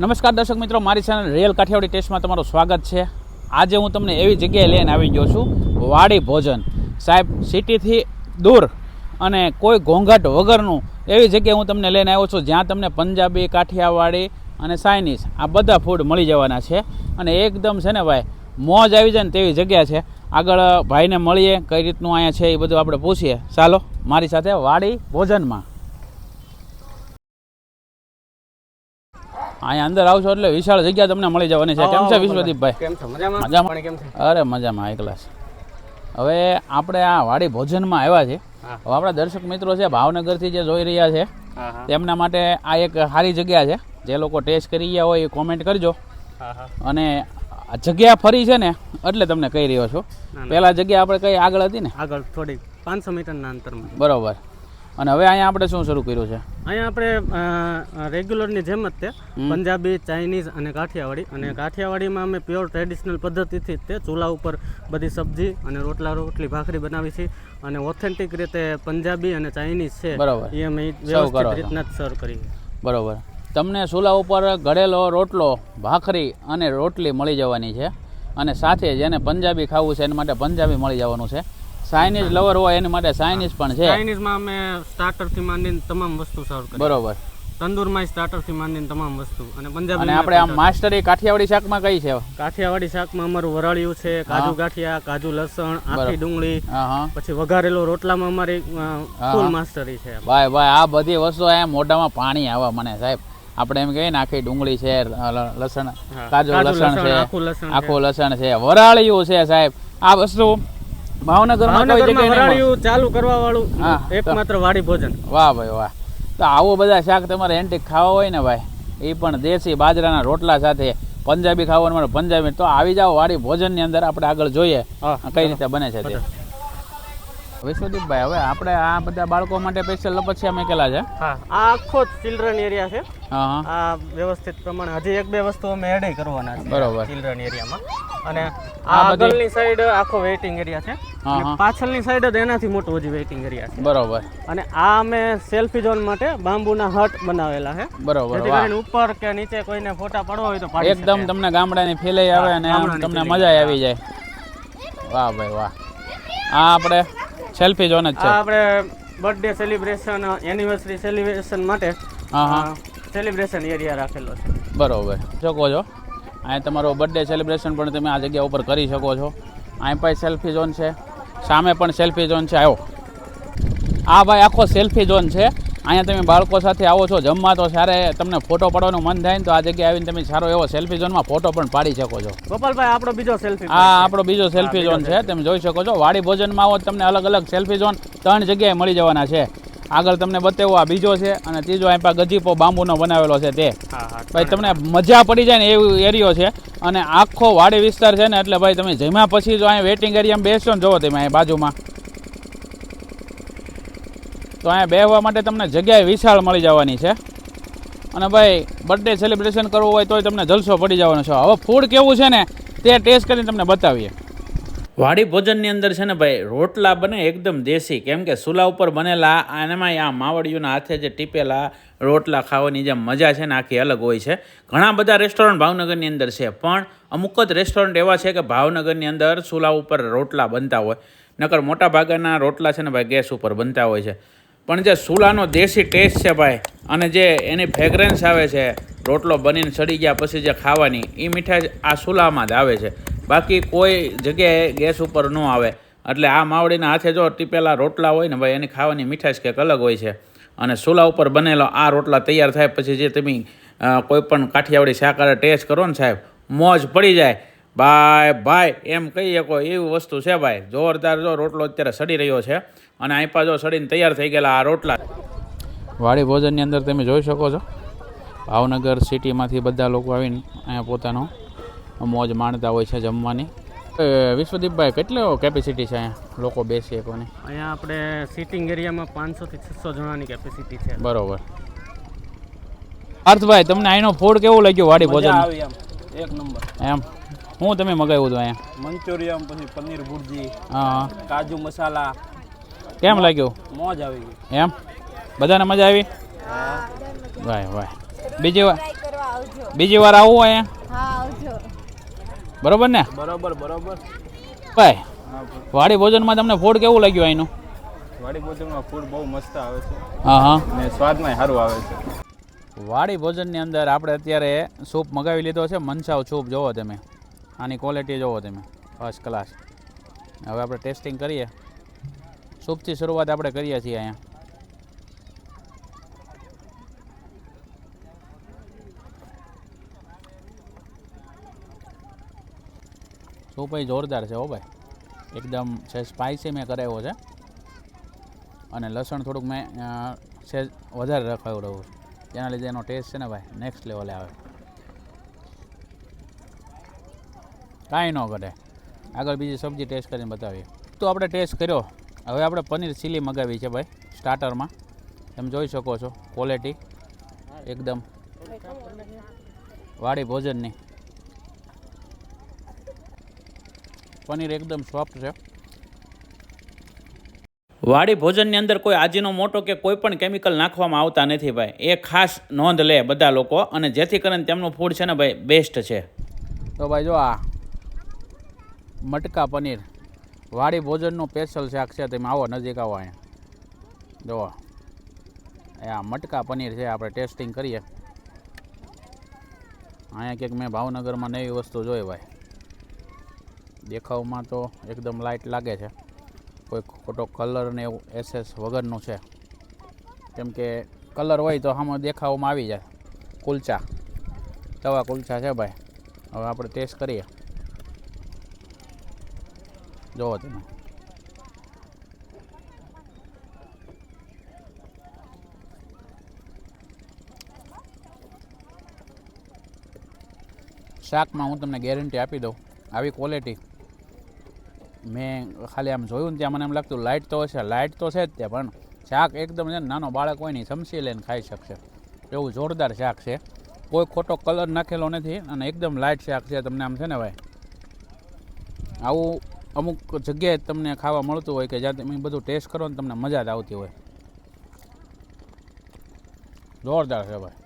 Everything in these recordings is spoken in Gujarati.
નમસ્કાર દર્શક મિત્રો, મારી ચેનલ રિયલ કાઠિયાવાડી ટેસ્ટમાં તમારું સ્વાગત છે. આજે હું તમને એવી જગ્યાએ લઈને આવી ગયો છું, વાડી ભોજન. સાહેબ, સિટીથી દૂર અને કોઈ ઘોંઘાટ વગરનું એવી જગ્યાએ હું તમને લઈને આવ્યો છું, જ્યાં તમને પંજાબી, કાઠિયાવાડી અને ચાઇનીઝ આ બધા ફૂડ મળી જવાના છે. અને એકદમ છે ને ભાઈ, મોજ આવી જાય ને તેવી જગ્યા છે. આગળ ભાઈને મળીએ, કઈ રીતનું અહીંયા છે એ બધું આપણે પૂછીએ. ચાલો, મારી સાથે વાડી ભોજનમાં. અહીંયા અંદર આવશો એટલે વિશાળ જગ્યા તમને મળી જવાની છે. કેમ છે વિશ્વદીપભાઈ કેમ છો? મજામાં? મજામાં? કેમ છે? અરે મજામાં એક ક્લાસ હવે આપણે આ વાડી ભોજનમાં આવ્યા છે હવે આપણા દર્શક મિત્રો છે ભાવનગરથી જે જોઈ રહ્યા છે તેમના માટે આ એક સારી જગ્યા છે. જે લોકો ટેસ્ટ કરી ગયા હોય એ કોમેન્ટ કરજો. અને જગ્યા ફરી છે ને એટલે તમને કહી રહ્યો છું. પહેલા જગ્યા આપણે કઈ આગળ હતી ને? આગળ થોડી પાંચસો મીટરના અંતરમાં. બરોબર. અને હવે અહીંયા આપણે શું શરૂ કર્યું છે? અહીંયા આપણે રેગ્યુલરની જેમ જ તે. પંજાબી ચાઇનીઝ અને કાઠિયાવાડી. અને કાઠિયાવાડીમાં અમે પ્યોર ટ્રેડિશનલ પદ્ધતિથી જ તે ચૂલા ઉપર બધી સબ્જી અને રોટલા રોટલી ભાખરી બનાવી છે. અને ઓથેન્ટિક રીતે પંજાબી અને ચાઇનીઝ છે બરાબર. એ અમે વ્યવસ્થિત રીતના જ સર્વ કરીએ. બરાબર. તમને ચૂલા ઉપર ગળેલો રોટલો ભાખરી અને રોટલી મળી જવાની છે. અને સાથે જેને પંજાબી ખાવું છે એના માટે પંજાબી મળી જવાનું છે. ચાઇનીઝ લવર હોય એની માટે ચાઇનીઝ પણ છે. ચાઇનીઝમાં અમે સ્ટાર્ટરથી માંડીને તમામ વસ્તુ સર્વ કરીએ. બરોબર. તંદુરમાં સ્ટાર્ટરથી માંડીને તમામ વસ્તુ. અને અને આપણે આમ માસ્ટરી કાઠિયાવાડી શાકમાં કઈ છે? કાઠિયાવાડી શાકમાં અમારું વરાળિયું છે કાજુ ગાંઠિયા કાજુ લસણ આખી ડુંગળી પછી વઘારેલો રોટલામાં અમારી ફૂલ માસ્ટરી છે ભાઈ ભાઈ આ બધી વસ્તુ અહીંયા મોઢામાં પાણી આવે મને સાહેબ. આપણે એમ કહીએ ને આખી ડુંગળી છે લસણ કાજુ લસણ છે. આખું લસણ છે વરાળિયું છે સાહેબ. આ વસ્તુ ભાવનગરમાં. વરાળિયું ચાલુ કરવા વાળું એકમાત્ર વાડી ભોજન. વાહ ભાઈ વાહ. તો આવું બધા શાક તમારે એન્ટિક ખાવા હોય ને ભાઈ એ પણ દેશી બાજરાના રોટલા સાથે પંજાબી ખાવાનું મળે પંજાબી. તો આવી જાઓ વાડી ભોજનની અંદર આપણે આગળ જોઈએ કઈ રીતે બને છે તે. વિશ્વદીપભાઈ હવે આપણે આ બધા બાળકો માટે સ્પેશિયલ લપસિયા મેકેલા છે? હા આ આખો ચિલ્ડ્રન એરિયા છે. આ વ્યવસ્થિત પ્રમાણે હજી એક બે વસ્તુ અમે એડ કરવાના છે બરોબર. ચિલ્ડ્રન એરિયામાં અને આ આગળની સાઈડ આખો વેઇટિંગ એરિયા છે. અને હા. પાછળની સાઈડ જ એનાથી મોટું હજી વેઇટિંગ એરિયા છે. બરોબર. અને આ અમે સેલ્ફી ઝોન માટે બાંબુના હટ બનાવેલા છે બરોબર ઉપર કે નીચે કોઈને ફોટા પડવા હોય તો એકદમ તમને ગામડાની ફેલાઈ આવે અને આમ તમને મજા આવી. જાય. વાહ ભાઈ વાહ. આ આપણે સેલ્ફી ઝોન જ છે. આપણે બર્થડે સેલિબ્રેશન એનિવર્સરી સેલિબ્રેશન માટે હા હા. સેલિબ્રેશન એરિયા રાખેલો છે. બરોબર. શકો છો. અહીં તમારો બર્થડે સેલિબ્રેશન પણ તમે આ જગ્યા ઉપર કરી શકો છો. અહીં પાસે સેલ્ફી ઝોન છે. સામે પણ સેલ્ફી ઝોન છે આવ્યો આ ભાઈ આખો સેલ્ફી ઝોન છે. અહીંયા તમે બાળકો સાથે આવો છો જમવા તો સારે તમને ફોટો પાડવાનું મન થાય ને તો આ જગ્યાએ આવીને તમે સારો એવો સેલ્ફી ઝોનમાં ફોટો પણ પાડી શકો છો. ગોપાલભાઈ આપણો બીજો સેલ્ફી આ આપણો બીજો સેલ્ફી ઝોન છે તમે જોઈ શકો છો. વાડી ભોજનમાં આવો તમને અલગ અલગ સેલ્ફી ઝોન ત્રણ જગ્યાએ મળી જવાના છે. આગળ તમને બતાવો આ બીજો છે અને ત્રીજો અહીં પા ગજીપો બાંબુનો બનાવેલો છે તે. ભાઈ તમને મજા પડી જાય ને એવું એરિયો છે અને આખો વાડી વિસ્તાર છે ને એટલે ભાઈ તમે જમ્યા પછી જો અહીંયા વેટિંગ એરિયામાં બેસશો ને જોવો તમે અહીંયા બાજુમાં. તો અહીંયા બેહવા માટે તમને જગ્યાએ વિશાળ મળી જવાની છે. અને ભાઈ બર્થડે સેલિબ્રેશન કરવું હોય તોય તમને જલસો પડી જવાનો છે. હવે ફૂડ કેવું છે ને તે ટેસ્ટ કરીને તમને બતાવીએ. વાડી ભોજનની અંદર છે ને ભાઈ, રોટલા બને એકદમ દેશી. કેમ કે ચૂલા ઉપર બનેલા અને એમાં આ માવડીઓના હાથે જે ટીપેલા રોટલા ખાવાની જે મજા છે ને આખી અલગ હોય છે. ઘણા બધા રેસ્ટોરન્ટ ભાવનગરની અંદર છે, પણ અમુક જ રેસ્ટોરન્ટ એવા છે કે ભાવનગરની અંદર ચૂલા ઉપર રોટલા બનતા હોય. નકર મોટા ભાગના રોટલા છે ને ભાઈ ગેસ ઉપર બનતા હોય છે. પણ જે ચૂલાનો દેશી ટેસ્ટ છે ભાઈ, અને જે એની ફ્રેગરન્સ આવે છે રોટલો બનીને સડી ગયા પછી જે ખાવાની એ મીઠાઈ આ ચૂલામાં જ આવે છે. બાકી કોઈ જગ્યાએ ગેસ ઉપર ન આવે. એટલે આ માવડીના હાથે જો ટીપેલા રોટલા હોય ને ભાઈ, એની ખાવાની મીઠાશ કંઈક અલગ હોય છે. અને ચૂલા ઉપર બનેલો આ રોટલા તૈયાર થાય પછી જે તમે કોઈ પણ કાઠિયાવાડી શાકાહારી ટેસ્ટ કરો ને સાહેબ, મોજ પડી જાય. ભાઈ ભાઈ, એમ કહી શકો એવી વસ્તુ છે ભાઈ? જોરદાર જો રોટલો અત્યારે સડી રહ્યો છે. અને આઈપા જો સડીને તૈયાર થઈ ગયેલા આ રોટલા. વાડી ભોજનની અંદર તમે જોઈ શકો છો. ભાવનગર સિટીમાંથી બધા લોકો આવીને અહીંયા પોતાનો મોજ માણતા હોય છે જમવાની. વિશ્વદીપભાઈ કેટલો કેપેસિટી છે અહીંયા લોકો બેસી શકોની અહીંયા આપણે સિટિંગ એરિયામાં પાંચસોથી છસો જણાની કેપેસિટી છે. બરોબર. પાર્થભાઈ તમને અહીંનો ફૂડ કેવું લાગ્યું વાડી ભોજન આવી એમ. એક નંબર. એમ? હું તમે મગાવ્યું હતું અહીંયા? મંચુરિયમ પછી પનીર ભુરજી હા. કાજુ મસાલા. કેમ લાગ્યું? મોજ આવી ગઈ. એમ? બધાને મજા આવી? વાહ વાહ. બીજી વાર બીજી વાર આવું અહીંયા? બરોબર ને? બરોબર બરોબર. ભાઈ. વાડી ભોજનમાં તમને ફૂડ કેવું લાગ્યું અહીંનું? વાડી ભોજનમાં ફૂડ બહુ મસ્ત આવે છે. હા હા. સ્વાદ સ્વાદમાં સારું આવે છે. વાડી ભોજનની અંદર આપણે અત્યારે સૂપ મગાવી લીધો છે મનસાવ સૂપ જોવો તમે. આની ક્વોલિટી જોવો તમે. ફર્સ્ટ ક્લાસ હવે આપણે ટેસ્ટિંગ કરીએ. સૂપથી શરૂઆત આપણે કરીએ છીએ અહીંયા. સૂપ એ જોરદાર છે હો ભાઈ. એકદમ છે સ્પાઇસી મેં કરાવ્યો છે. અને લસણ થોડુંક મેં છે વધારે રખાયું રહ્યું જેના લીધે એનો ટેસ્ટ છે ને ભાઈ નેક્સ્ટ લેવલે આવે. કાંઈ ન ઘટે. આગળ બીજી સબ્જી ટેસ્ટ કરીને બતાવીએ. તો આપણે ટેસ્ટ કર્યો. હવે આપણે પનીર ચીલી મગાવી છે ભાઈ સ્ટાર્ટરમાં તમે જોઈ શકો છો ક્વોલિટી એકદમ. વાડી ભોજનની. પનીર એકદમ સોફ્ટ છે. વાડી ભોજનની અંદર કોઈ આજીનો મોટો કે કોઈ પણ કેમિકલ નાખવામાં આવતા નથી ભાઈ. એ ખાસ નોંધ લે બધા લોકો અને જેથી કરીને તેમનું ફૂડ છે ને ભાઈ બેસ્ટ છે. તો ભાઈ જો આ મટકા પનીર વાડી ભોજનનું સ્પેશિયલ શાક છે તમે આવો નજીક આવો અહીંયા. જુઓ આ મટકા પનીર છે આપણે ટેસ્ટિંગ કરીએ. અહીંયા ક્યાંક મેં ભાવનગરમાં નવી વસ્તુ જોઈ ભાઈ. દેખાવમાં તો એકદમ લાઇટ લાગે છે. કોઈ ખોટો કલર ને એવું એસેસ વગરનું છે. કેમ કે કલર હોય તો આમાં દેખાવમાં આવી જાય. કુલચા. તવા કુલચા છે ભાઈ? હવે આપણે ટેસ્ટ કરીએ. જોવો તમે. શાકમાં હું તમને ગેરંટી આપી દઉં. આવી ક્વોલિટી મેં ખાલી આમ જોયું ને ત્યાં મને એમ લાગતું લાઇટ તો હશે લાઇટ તો છે જ તે, પણ શાક એકદમ છે ને નાનો બાળક હોય નહીં સમસી લઈને ખાઈ શકશે. એવું જોરદાર શાક છે. કોઈ ખોટો કલર નાખેલો નથી અને એકદમ લાઇટ શાક છે તમને આમ છે ને ભાઈ. આવું અમુક જગ્યાએ તમને ખાવા મળતું હોય કે જ્યાં તમે બધું ટેસ્ટ કરો ને તમને મજા જ આવતી હોય. જોરદાર છે ભાઈ.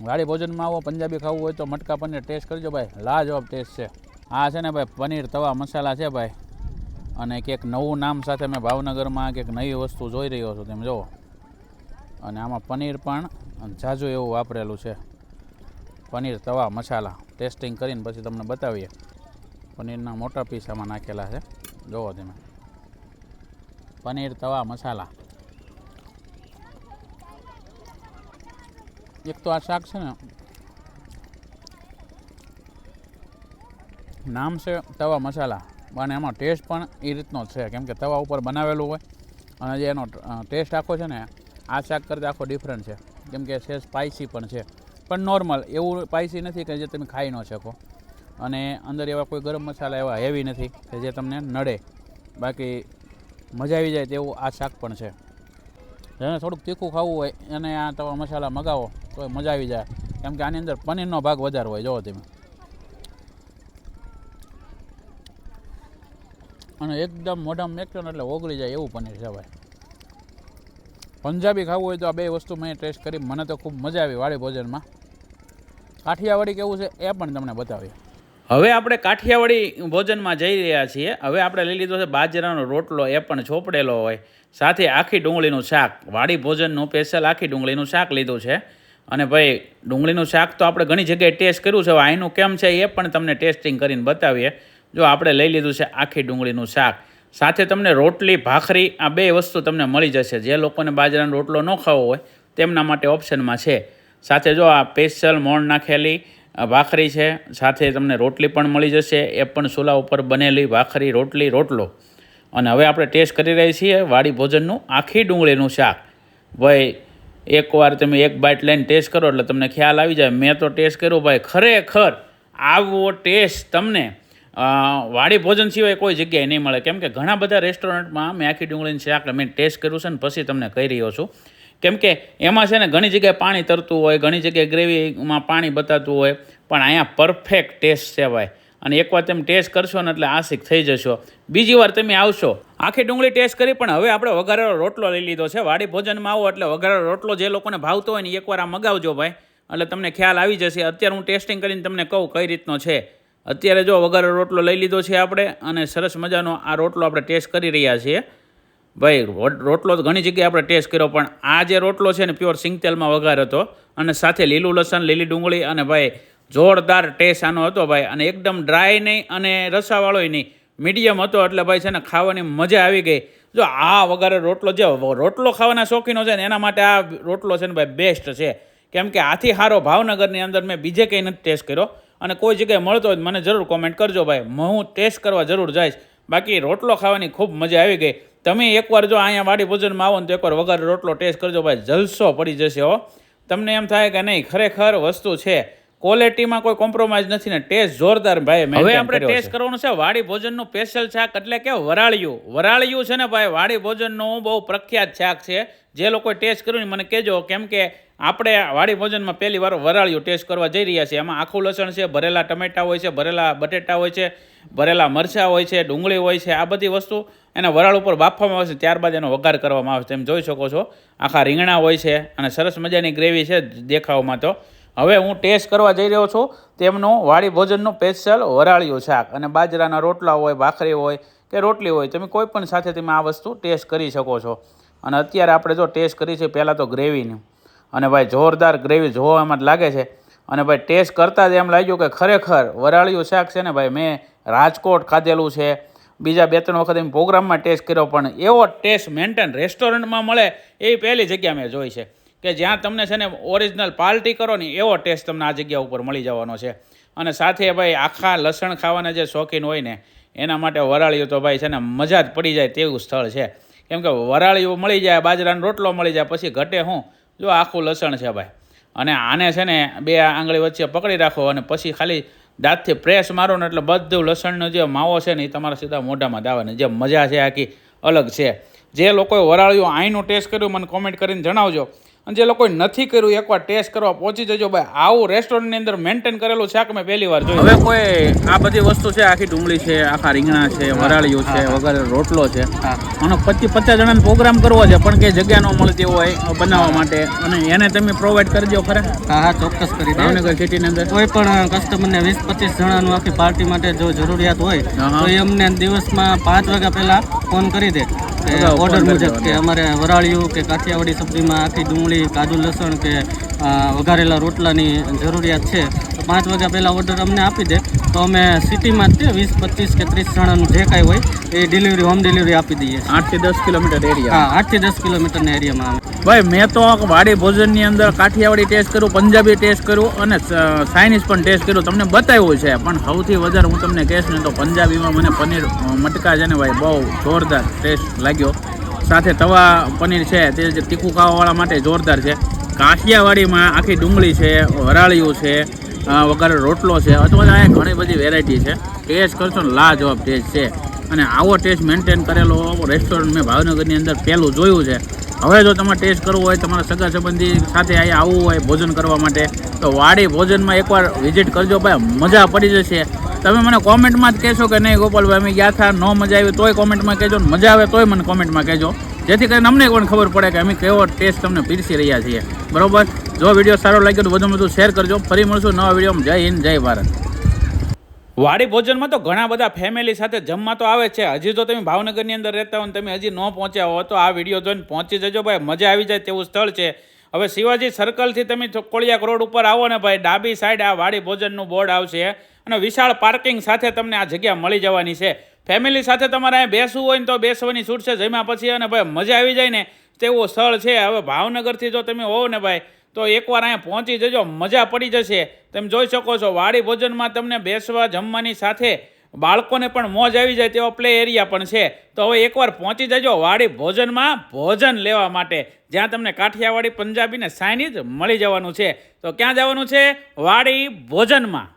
વાળી ભોજનમાં આવો, પંજાબી ખાવું હોય તો મટકા પનીર ટેસ્ટ કરજો ભાઈ. લાજવાબ ટેસ્ટ છે. આ છે ને ભાઈ, પનીર તવા મસાલા છે ભાઈ. અને કંઈક નવું નામ સાથે મેં ભાવનગરમાં કંઈક નવી વસ્તુ જોઈ રહ્યો છું, તમે જુઓ અને આમાં પનીર પણ જાજુ એવું વાપરેલું છે. પનીર તવા મસાલા. ટેસ્ટિંગ કરીને પછી તમને બતાવીએ. પનીરના મોટા પીસ આમાં નાખેલા છે. જુઓ તમે. પનીર તવા મસાલા. એક તો આ શાક છે ને નામ છે તવા મસાલા. અને એમાં ટેસ્ટ પણ એ રીતનો છે. કેમ કે તવા ઉપર બનાવેલું હોય અને જે એનો ટેસ્ટ આખો છે ને, આ શાક કરતાં આખો ડિફરન્ટ છે. કેમ કે છે સ્પાઇસી પણ છે. પણ નોર્મલ એવું સ્પાઇસી નથી કે જે તમે ખાઈ ન શકો. અને અંદર એવા કોઈ ગરમ મસાલા એવા હેવી નથી કે જે તમને નડે. બાકી મજા આવી જાય તેવું આ શાક પણ છે. જેને થોડુંક તીખું ખાવું હોય એને આ તવા મસાલા મગાવો તો મજા આવી જાય. કેમ કે આની અંદર પનીરનો ભાગ વધારે હોય જોવો તમે. અને એકદમ મોઢામાં મેકશો એટલે ઓગળી જાય એવું પનીર છે ભાઈ. પંજાબી ખાવું હોય તો આ બે વસ્તુ મેં ટેસ્ટ કરી. મને તો ખૂબ મજા આવી વાડી ભોજનમાં. કાઠિયાવાડી કેવું છે એ પણ તમને બતાવીએ. હવે આપણે કાઠિયાવાડી ભોજનમાં જઈ રહ્યા છીએ. હવે આપણે લઈ લીધો છે બાજરાનો રોટલો, એ પણ ચોપડેલો હોય. સાથે આખી ડુંગળીનું શાક. વાડી ભોજનનું સ્પેશિયલ આખી ડુંગળીનું શાક લીધું છે. અને ભાઈ, ડુંગળીનું શાક તો આપણે ઘણી જગ્યાએ ટેસ્ટ કર્યું છે. હવે આનું કેમ છે એ પણ તમને ટેસ્ટિંગ કરીને બતાવીએ. જો આપણે લઈ લીધું છે આખી ડુંગળીનું શાક, સાથે તમને રોટલી, ભાખરી, આ બે વસ્તુ તમને મળી જશે. જે લોકોને બાજરાનો રોટલો ન ખાવો હોય, તેમના માટે ઓપ્શનમાં છે. સાથે જો આ સ્પેશિયલ મોણ નાખેલી ભાખરી છે, સાથે તમને રોટલી પણ મળી જશે. એ પણ ચૂલા ઉપર બનેલી ભાખરી, રોટલી, રોટલો. અને હવે આપણે ટેસ્ટ કરી રહી છીએ વાડી ભોજનનું આખી ડુંગળીનું શાક. ભાઈ, એકવાર તમે એક બાઇટ લઈને ટેસ્ટ કરો એટલે તમને ખ્યાલ આવી જાય. મેં તો ટેસ્ટ કર્યો ભાઈ, ખરેખર આવો ટેસ્ટ તમને. વાડી ભોજન સિવાય કોઈ જગ્યાએ નહીં મળે. કેમ કે ઘણા બધા રેસ્ટોરન્ટમાં મેં આખી ડુંગળીની શાક મેં ટેસ્ટ કર્યું છે ને પછી તમને કહી રહ્યો છું. કેમ કે એમાં છે ને ઘણી જગ્યાએ પાણી તરતું હોય, ઘણી જગ્યાએ ગ્રેવીમાં પાણી બતાતું હોય, પણ અહીંયા પરફેક્ટ ટેસ્ટ સેવાય અને એકવાર તમે ટેસ્ટ કરશો ને એટલે આશિક થઈ જશો. બીજી વાર તમે આવશો. આખી ડુંગળી ટેસ્ટ કરી, પણ હવે આપણે વઘારેલો રોટલો લઈ લીધો છે. વાડી ભોજનમાં આવો એટલે વઘારેલો રોટલો જે લોકોને ભાવતો હોય ને એકવાર આ મગાવજો ભાઈ. એટલે તમને ખ્યાલ આવી જશે. અત્યારે હું ટેસ્ટિંગ કરીને તમને કહું કઈ રીતનો છે. અત્યારે જો વગર રોટલો લઈ લીધો છે આપણે અને સરસ મજાનો આ રોટલો આપણે ટેસ્ટ કરી રહ્યા છીએ. ભાઈ રોટલો તો ઘણી જગ્યાએ આપણે ટેસ્ટ કર્યો, પણ આ જે રોટલો છે ને પ્યોર સિંગતેલમાં વઘાર હતો અને સાથે લીલું લસણ, લીલી ડુંગળી અને ભાઈ જોરદાર ટેસ્ટ આનો હતો ભાઈ. અને એકદમ ડ્રાય નહીં અને રસાવાળોય નહીં મીડિયમ હતો એટલે ભાઈ છે ને ખાવાની મજા આવી ગઈ. જો આ વગર રોટલો જે રોટલો ખાવાના શોખીનો છે ને એના માટે આ રોટલો છે ને ભાઈ બેસ્ટ છે. કેમ કે આથી સારો ભાવનગરની અંદર મેં બીજે કંઈ નથી ટેસ્ટ કર્યો. અને કોઈ જગ્યાએ મળતો હોય મને જરૂર કોમેન્ટ કરજો ભાઈ. હું ટેસ્ટ કરવા જરૂર જઈશ. બાકી રોટલો ખાવાની ખૂબ મજા આવી ગઈ. તમે એકવાર જો અહીંયા વાડી ભોજનમાં આવો ને તો એકવાર વગર રોટલો ટેસ્ટ કરજો ભાઈ. જલસો પડી જશે હો. તમને એમ થાય કે નહીં, ખરેખર વસ્તુ છે. ક્વોલિટીમાં કોઈ કોમ્પ્રોમાઇઝ નથી ને ટેસ્ટ જોરદાર ભાઈ હવે આપણે ટેસ્ટ કરવાનું છે વાડી ભોજનનું સ્પેશિયલ શાક એટલે કે વરાળિયું. વરાળિયું છે ને ભાઈ વાડી ભોજનનું બહુ પ્રખ્યાત શાક છે. જે લોકોએ ટેસ્ટ કર્યું ને મને કહેજો કેમ કે આપણે વાડી ભોજનમાં પહેલી વાર વરાળિયું ટેસ્ટ કરવા જઈ રહ્યા છીએ. એમાં આખું લસણ છે ભરેલા ટમેટા હોય છે ભરેલા બટેટા હોય છે ભરેલા મરચાં હોય છે ડુંગળી હોય છે આ બધી વસ્તુ એના વરાળ ઉપર બાફવામાં આવે છે ત્યારબાદ એનો વઘાર કરવામાં આવે છે. તમે જોઈ શકો છો આખા રીંગણા હોય છે અને સરસ મજાની ગ્રેવી છે દેખાવમાં તો. હવે હું ટેસ્ટ કરવા જઈ રહ્યો છું. તેમનું વાળી ભોજનનું સ્પેશિયલ વરાળિયું શાક અને બાજરાના રોટલા હોય, ભાખરી હોય કે રોટલી હોય, તમે કોઈ પણ સાથે તમે આ વસ્તુ ટેસ્ટ કરી શકો છો. અને અત્યારે આપણે જો ટેસ્ટ કરી છે પહેલાં તો ગ્રેવીની. અને ભાઈ જોરદાર ગ્રેવી જોવામાં જ લાગે છે. અને ભાઈ ટેસ્ટ કરતાં જ એમ લાગ્યું કે ખરેખર વરાળિયું શાક છે ને ભાઈ મેં રાજકોટ ખાધેલું છે. બીજા બે ત્રણ વખત એમ પ્રોગ્રામમાં ટેસ્ટ કર્યો પણ એવો ટેસ્ટ મેન્ટેન રેસ્ટોરન્ટમાં મળે એ પહેલી જગ્યા મેં જોઈ છે. કે જ્યાં તમને છે ને ઓરિજિનલ પાર્ટી કરો ને એવો ટેસ્ટ તમને આ જગ્યા ઉપર મળી જવાનો છે. અને સાથે ભાઈ આખા લસણ ખાવાના જે શોખીન હોય ને, એના માટે વરાળિયું તો ભાઈ છે ને મજા જ પડી જાય તેવું સ્થળ છે. કેમ કે વરાળિયું મળી જાય, બાજરાનો રોટલો મળી જાય, પછી ઘટે શું જો આખું લસણ છે ભાઈ. અને આને છે ને બે આંગળી વચ્ચે પકડી રાખો અને પછી ખાલી દાંતથી પ્રેસ મારો ને એટલે બધું લસણનો જે માવો છે ને એ તમારા સીધા મોઢામાં દાવાની જે મજા છે આખી અલગ છે. જે લોકોએ વરાળીઓ આઈનું ટેસ્ટ કર્યું, મને કોમેન્ટ કરીને જણાવજો. અને જે લોકોએ નથી કર્યું એકવાર ટેસ્ટ કરવા પહોંચી જજો ભાઈ. આવું રેસ્ટોરન્ટની અંદર મેન્ટેન કરેલું શાક મેં પહેલી વાર જોયું? હવે કોઈ આ બધી વસ્તુ છે આખી ડુંગળી છે આખા રીંગણા છે વરાળિયું છે વગર રોટલો છે. અને આનો પચીસ પચાસ જણાનો પ્રોગ્રામ કરવો છે પણ કે જગ્યા ન મળતી હોય બનાવવા માટે. અને એને તમે પ્રોવાઈડ કરજો ખરા? હા હા ચોક્કસ કરી ભાવનગર સિટીની અંદર? કોઈ પણ કસ્ટમરને વીસ પચીસ જણાનું આખી પાર્ટી માટે જો જરૂરિયાત હોય તો એ અમને દિવસમાં પાંચ વાગ્યા પહેલા ફોન કરી દે. કે ઓર્ડર મુજબ કે અમારે વરાળિયું કે કાઠિયાવાડી સબ્જીમાં આખી ડુંગળી કાજુ લસણ કે વઘારેલા રોટલાની જરૂરિયાત છે. તો પાંચ વાગ્યા પહેલાં ઓર્ડર અમને આપી દે. તો અમે સિટીમાં જ વીસ પચીસ કે ત્રીસ જણાનું જે કાંઈ હોય એ ડિલિવરી હોમ ડિલિવરી આપી દઈએ આઠથી દસ કિલોમીટર એરિયા હા આઠથી દસ કિલોમીટરના એરિયામાં અમે. ભાઈ મેં તો વાડી ભોજનની અંદર કાઠિયાવાડી ટેસ્ટ કર્યું પંજાબી ટેસ્ટ કર્યું અને ચાઇનીઝ પણ ટેસ્ટ કર્યું તમને બતાવ્યું છે પણ સૌથી વધારે હું તમને કહીશ ને તો પંજાબીમાં મને પનીર મટકા છે ને ભાઈ બહુ જોરદાર ટેસ્ટ લાગ્યો. સાથે તવા પનીર છે તે જે તીખું ખાવાવાળા માટે જોરદાર છે. કાઠિયાવાડીમાં આખી ડુંગળી છે વરાળિયું છે વગર રોટલો છે. અથવા તો અહીંયા ઘણી બધી વેરાયટી છે. ટેસ્ટ કરશો ને લાજવાબ ટેસ્ટ છે. અને આવો ટેસ્ટ મેન્ટેન કરેલો રેસ્ટોરન્ટ મેં ભાવનગરની અંદર પહેલું જોયું છે. હવે જો તમારે ટેસ્ટ કરવો હોય, તમારા સગા સંબંધી સાથે અહીંયા આવવું હોય ભોજન કરવા માટે, તો વાડી ભોજનમાં એકવાર વિઝિટ કરજો ભાઈ, મજા પડી જશે. તમે મને કોમેન્ટમાં જ કહેશો કે નહીં ગોપાલભાઈ, અમે ગયા હતા, ન મજા આવી, તોય કોમેન્ટમાં કહેજો ને મજા આવે, તોય મને કોમેન્ટમાં કહેજો. જેથી કરીને અમને પણ ખબર પડે કે અમે કેવો ટેસ્ટ તમને પીરસી રહ્યા છીએ. બરોબર? જો વીડિયો સારો લાગ્યો તો વધુમાં વધુ શેર કરજો. ફરી મળશું નવા વિડીયોમાં જય હિન્દ, જય ભારત. વાડી ભોજનમાં તો ઘણા બધા ફેમિલી સાથે જમવા તો આવે છે. હજી જો તમે ભાવનગરની અંદર રહેતા હો તમે હજી ન પહોંચ્યા હો તો આ વીડિયો જોઈને પહોંચી જજો ભાઈ. મજા આવી જાય તેવું સ્થળ છે. હવે શિવાજી સર્કલથી તમે કોળિયાક રોડ ઉપર આવો ને ભાઈ. ડાબી સાઈડ આ વાડી ભોજનનું બોર્ડ આવશે. અને વિશાળ પાર્કિંગ સાથે તમને આ જગ્યા મળી જવાની છે. ફેમિલી સાથે તમારે અહીંયા બેસવું હોય ને તો બેસવાની છૂટ છે. જમ્યા પછી અને ભાઈ મજા આવી જાય ને તેવું સ્થળ છે. હવે ભાવનગરથી જો તમે હોવ ને ભાઈ તો એકવાર અહીંયા પહોંચી જજો, મજા પડી જશે. તમે જોઈ શકો છો, વાડી ભોજનમાં તમને બેસવા, જમવાની સાથે બાળકોને પણ મોજ આવી જાય તેવો પ્લે એરિયા પણ છે. તો હવે એકવાર પહોંચી જજો વાડી ભોજનમાં ભોજન લેવા માટે. જ્યાં તમને કાઠિયાવાડી પંજાબી ને ચાઇનીઝ મળી જવાનું છે. તો ક્યાં જવાનું છે? વાડી ભોજનમાં.